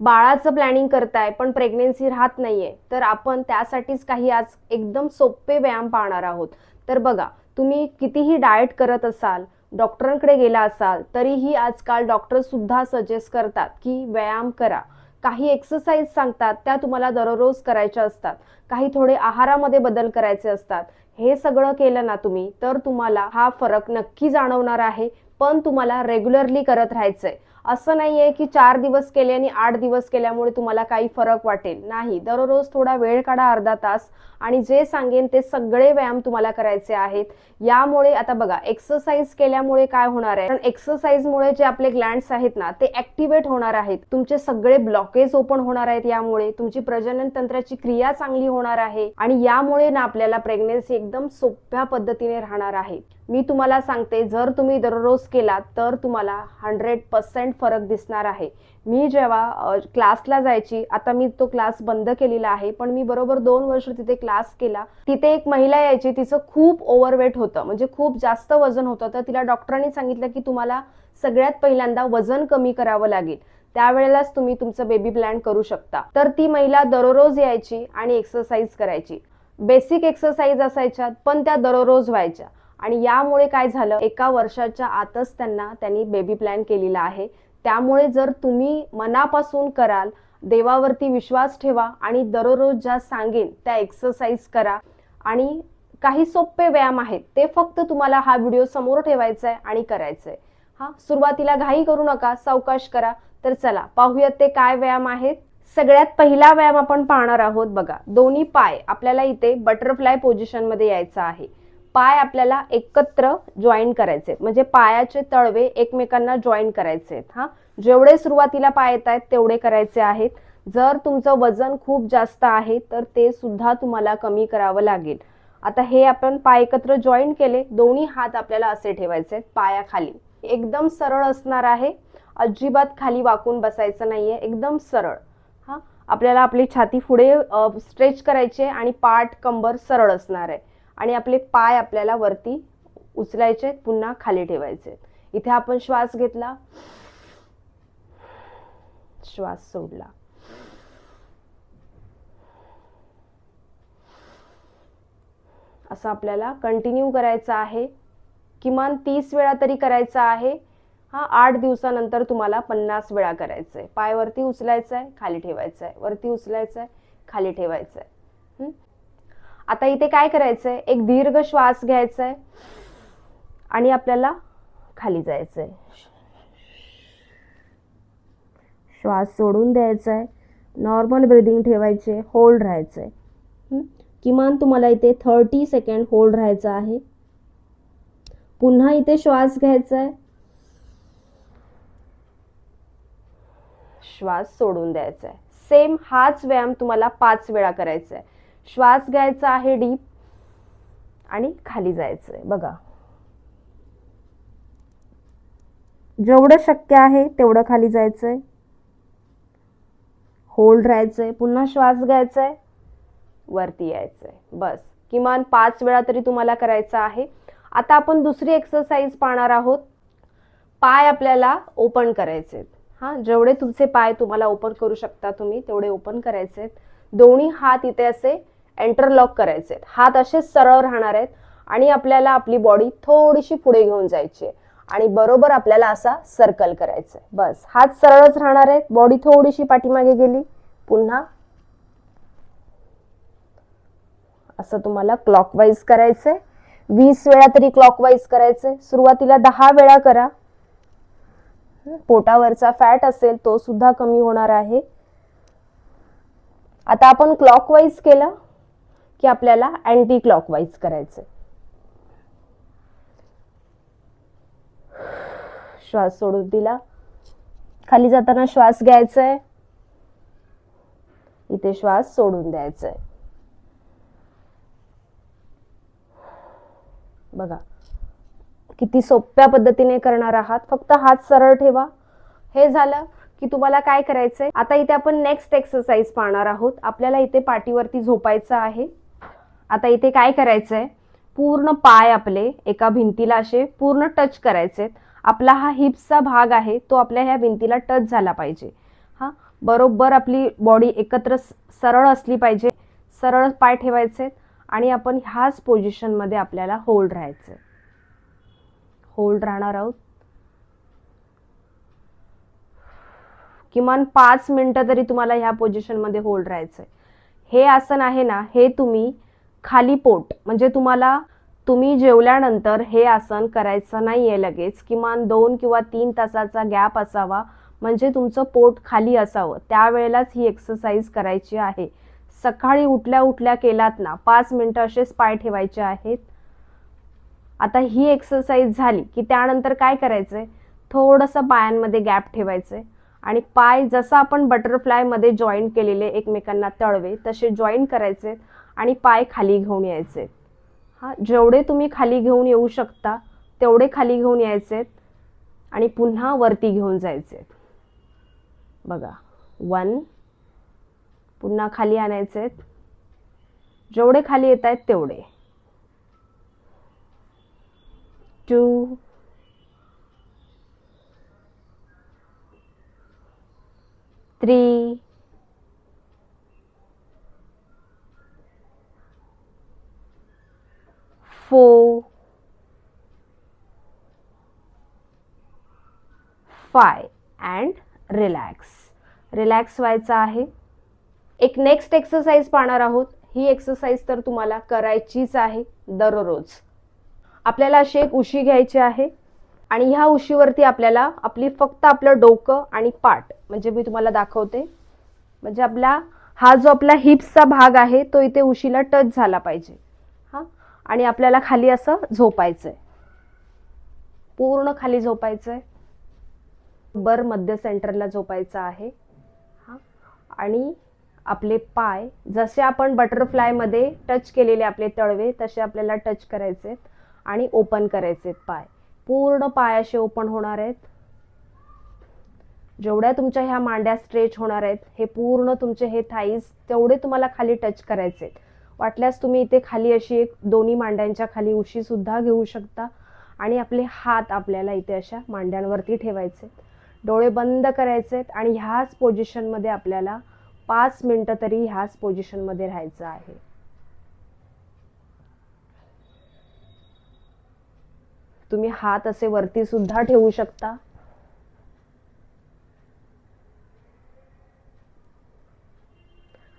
बाळाचं प्लॅनिंग करताय पण प्रेग्नेन्सी राहत नाहीये तर आपण त्यासाठीच काही आज एकदम सोपे व्यायाम पाहणार आहोत. तर बघा तुम्ही कितीही डाएट करत असाल डॉक्टरांकडे गेला असाल तरीही आजकाल डॉक्टर सुद्धा सजेस्ट करतात की व्यायाम करा. काही एक्सरसाइज सांगतात त्या तुम्हाला दररोज करायच्या असतात. काही थोडे आहारामध्ये बदल करायचे असतात. हे सगळं केलं ना तुम्ही तर तुम्हाला हा फरक नक्की जाणवणार आहे पण तुम्हाला रेग्युलरली करत राहायचंय. असं नाही आहे की चार दिवस केले आणि आठ दिवस केल्यामुळे तुम्हाला काही फरक वाटेल. नाही दररोज थोडा वेळ काढा अर्धा तास आणि जे सांगेन ते सगळे व्यायाम तुम्हाला करायचे आहेत. यामुळे आता बघा एक्सरसाइज केल्यामुळे काय होणार आहे? कारण एक्सरसाइजमुळे जे आपले ग्लँड्स आहेत ना ते ऍक्टिव्हेट होणार आहेत. तुमचे सगळे ब्लॉकेज ओपन होणार आहेत यामुळे. तुमची प्रजनन तंत्राची क्रिया चांगली होणार आहे. आणि यामुळे ना आपल्याला प्रेग्नेन्सी एकदम सोप्या पद्धतीने राहणार आहे. मी तुम्हाला सांगते जर तुम्ही दररोज केलात तर तुम्हाला हंड्रेड पर्सेंट फरक दिसणार आहे. मी जेव्हा क्लासला जायची आता मी तो क्लास बंद केलेला आहे पण मी बरोबर दोन वर्ष तिथे क्लास केला. तिथे एक महिला यायची तिचं खूप ओव्हरवेट होतं म्हणजे खूप जास्त वजन होतं तर तिला डॉक्टरांनी सांगितलं की तुम्हाला सगळ्यात पहिल्यांदा वजन कमी करावं लागेल. त्यावेळेलाच तुम्ही तुमचं बेबी प्लॅन करू शकता. तर ती महिला दररोज यायची आणि एक्सरसाइज करायची. बेसिक एक्सरसाइज असायच्या पण त्या दररोज व्हायच्या. आणि यामुळे काय झालं एका वर्षाच्या आतच त्यांना त्यांनी बेबी प्लॅन केलेला आहे. त्यामुळे जर तुम्ही मनापासून कराल देवावरती विश्वास ठेवा आणि दररोज ज्या सांगेन त्या एक्सरसाइज करा. आणि काही सोपे व्यायाम आहेत ते फक्त तुम्हाला हा व्हिडिओ समोर ठेवायचा आहे आणि करायचा आहे हा सुरुवातीला घाई करू नका सावकाश करा. तर चला पाहूयात ते काय व्यायाम आहेत. सगळ्यात पहिला व्यायाम आपण पाहणार आहोत बघा दोन्ही पाय आपल्याला इथे बटरफ्लाय पोझिशनमध्ये मध्ये यायचं आहे. पाय आपल्याला एकत्र जॉईन करायचे. म्हणजे पायाचे तळवे एकमेकांना जॉईन करायचे आहेत हा? जेवढे सुरुवातीला पाय येत आहेत तेवढे करायचे आहेत. जर तुमचं वजन खूप जास्त आहे तर ते सुद्धा तुम्हाला कमी करावं लागेल. आता हे आपण पाय एकत्र जॉईन केले दोन्ही हात आपल्याला असे ठेवायचे आहेत पायाखाली. एकदम सरळ असणार आहे. अजिबात खाली वाकून बसायचं नाहीये. एकदम सरळ हा? आपल्याला आपली छाती पुढे स्ट्रेच करायची आहे आणि पाठ कंबर सरळ असणार आहे. आणि आपले पाय आपल्याला वरती उचलायचे पुन्हा खाली ठेवायचे. इथे आपण श्वास घेतला. श्वास सोडला. असं आपल्याला कंटिन्यू करायचं आहे. किमान तीस वेळा तरी करायचा आहे. हा आठ दिवसानंतर तुम्हाला पन्नास वेळा करायचं आहे पाय वरती उचलायचं आहे खाली ठेवायचं आहे वरती उचलायचं आहे खाली ठेवायचं आहे आता इथे काय करायचं आहे एक दीर्घ श्वास घ्यायचा आहे आणि आपल्याला खाली जायचं आहे श्वास सोडून द्यायचा आहे नॉर्मल ब्रिदिंग ठेवायचे होल्ड राहायचं आहे किमान तुम्हाला इथे थर्टी सेकंड होल्ड राहायचं आहे. पुन्हा इथे श्वास घ्यायचा आहे श्वास सोडून द्यायचा आहे सेम हाच व्यायाम तुम्हाला पाच वेळा करायचा आहे श्वास घ्यायचा आहे डीप आणि खाली जायचं आहे बघा. जेवढं शक्य आहे तेवढं खाली जायचं आहे होल्ड राहायचं आहे पुन्हा श्वास घ्यायचा आहे वरती यायचं आहे बस. किमान पाच वेळा तरी तुम्हाला करायचं आहे. आता आपण दुसरी एक्सरसाइज पाहणार आहोत. पाय आपल्याला ओपन करायचे आहेत हां जेवढे तुमचे पाय तुम्हाला ओपन करू शकता तुम्ही तेवढे ओपन करायचे आहेत दोन्ही हात इथे असे एंटरलॉक करायचे आहेत. हात असे सरळ राहणार आहेत आणि आपल्याला आपली बॉडी थोडीशी पुढे घेऊन जायची आहे. आणि बरोबर आपल्याला असा सर्कल करायचा आहे. बस. हात सरळच राहणार आहेत. बॉडी थोडीशी पाठीमागे गेली. पुन्हा असं तुम्हाला क्लॉकवाईज करायचंय. वीस वेळा तरी क्लॉकवाईज करायचंय. सुरुवातीला दहा वेळा करा. पोटावरचा फॅट असेल तो सुद्धा कमी होणार आहे. आता आपण क्लॉकवाईज केलं की आपल्याला अँटी क्लॉकवाईज करायचंय. श्वास सोडून दिला. खाली जाताना श्वास घ्यायचा आहे इथे श्वास सोडून द्यायचा आहे बघा किती सोप्या पद्धतीने करणार आहात. फक्त हात सरळ ठेवा. हे झालं. की तुम्हाला काय करायचंय? आता इथे आपण नेक्स्ट एक्सरसाइज पाहणार आहोत. आपल्याला इथे पाठीवरती झोपायचं आहे. आता इथे काय करायचंय? पूर्ण पाय आपले एका भिंतीला असे पूर्ण टच करायचे. आपला हा हिप्सचा भाग आहे तो आपल्या ह्या भिंतीला टच झाला पाहिजे. हा? बरोबर आपली बॉडी एकत्र सरळ असली पाहिजे. सरळ पाय ठेवायचे आणि आपण ह्याच पोझिशनमध्ये आपल्याला होल्ड राहायचं होल्ड राहणार आहोत. किमान पाच मिनटं तरी तुम्हाला ह्या पोझिशनमध्ये होल्ड राहायचं हे आसन आहे ना हे तुम्ही खाली पोट म्हणजे तुम्हाला तुम्ही जेवल्यानंतर हे आसन करायचं नाही आहे लगेच. किमान दोन किंवा तीन तासाचा गॅप असावा म्हणजे तुमचं पोट खाली असावं. त्यावेळेलाच ही एक्सरसाइज करायची आहे. सकाळी उठल्या उठल्या केलात ना पाच मिनटं असेच पाय ठेवायचे आहेत. आता ही एक्सरसाइज झाली की त्यानंतर काय करायचंय? थोडंसं पायांमध्ये गॅप ठेवायचंय. आणि पाय जसं आपण बटरफ्लायमध्ये जॉईन केलेले एकमेकांना तळवे तसे जॉईन करायचे आणि पाय खाली घेऊन यायचे. हां जेवढे तुम्ही खाली घेऊन येऊ शकता तेवढे खाली घेऊन यायचे आणि पुन्हा वरती घेऊन जायचे. बघा वन पुन्हा खाली आणायचे. जेवढे खाली येत आहेत तेवढे. Two three four. Five. And relax. Relax व्हायचं आहे. एक नेक्स्ट एक्सरसाइज पाहणार आहोत. ही एक्सरसाइज तर तुम्हाला करायचीच आहे दररोज. आपल्याला अशी एक उशी घ्यायची आहे. आणि ह्या उशीवरती आपल्याला आपली फक्त आपलं डोकं आणि पाठ म्हणजे मी तुम्हाला दाखवते. म्हणजे आपला हा जो आपला हिप्सचा भाग आहे तो इथे उशीला टच झाला पाहिजे. हां? आणि आपल्याला खाली असं झोपायचं आहे पूर्ण खाली झोपायचं आहे बर मध्य सेंटरला झोपायचं आहे. हां? आणि आपले पाय जसे आपण बटरफ्लायमध्ये टच केलेले आपले तळवे तसे आपल्याला टच करायचे आणि ओपन करायचे पाय. पूर्ण पायाचे असे ओपन होणार आहेत. जेवढ्या तुमच्या ह्या मांड्या स्ट्रेच होणार आहेत हे पूर्ण तुमचे हे थाईज तेवढे तुम्हाला खाली टच करायचे आहेत. वाटल्यास तुम्ही इथे खाली अशी एक दोन्ही मांड्यांच्या खाली उशी सुद्धा घेऊ शकता आणि आपले हात आपल्याला इथे अशा मांड्यांवरती ठेवायचे डोळे बंद करायचे आणि ह्याच पोझिशनमध्ये आपल्याला पाच मिनटं तरी ह्याच पोझिशनमध्ये राहायचं आहे. तुम्ही हात असे वरती सुद्धा ठेवू शकता.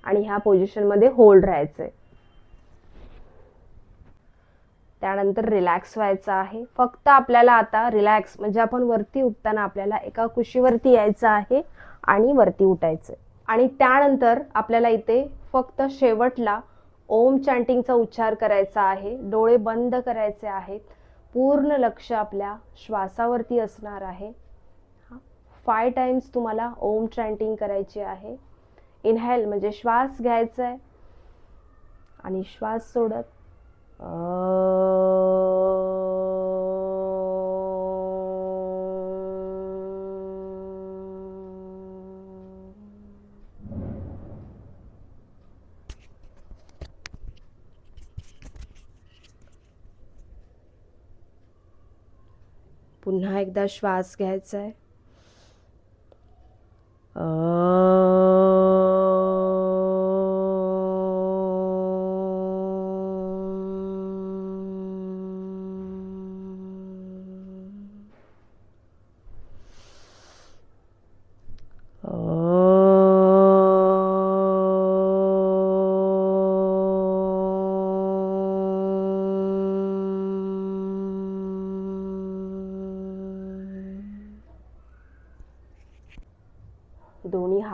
आणि ह्या पोझिशनमध्ये होल्ड राहायचंय. त्यानंतर रिलॅक्स व्हायचं आहे. फक्त आपल्याला आता रिलॅक्स म्हणजे आपण वरती उठताना आपल्याला एका कुशीवरती यायचं आहे आणि वरती उठायचं आणि त्यानंतर आपल्याला इथे फक्त शेवटला ओम चॅन्टिंगचा उच्चार करायचा आहे. डोळे बंद करायचे आहेत. पूर्ण लक्ष आपल्या श्वासावरती असणार आहे. फाय टाइम्स तुम्हाला ओम चॅन्टिंग करायची आहे. इनहेल म्हणजे श्वास घ्यायचा आहे आणि श्वास सोडत. पुन्हा एकदा श्वास घ्यायचा आहे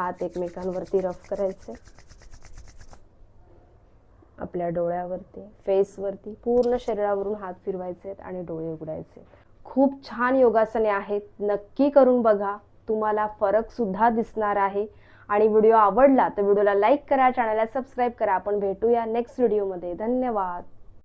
हात एकमेकांवरती रफ करायचे. आपल्या डोळ्यावरती फेसवरती पूर्ण शरीरावरून हात फिरवायचे आणि डोळे उघडायचे. खूप छान योगासने आहेत. नक्की करून बघा. तुम्हाला फरक सुद्धा दिसणार आहे. आणि व्हिडिओ आवडला तर व्हिडिओला लाईक करा चॅनलला सबस्क्राईब करा. आपण भेटूया नेक्स्ट व्हिडिओमध्ये धन्यवाद.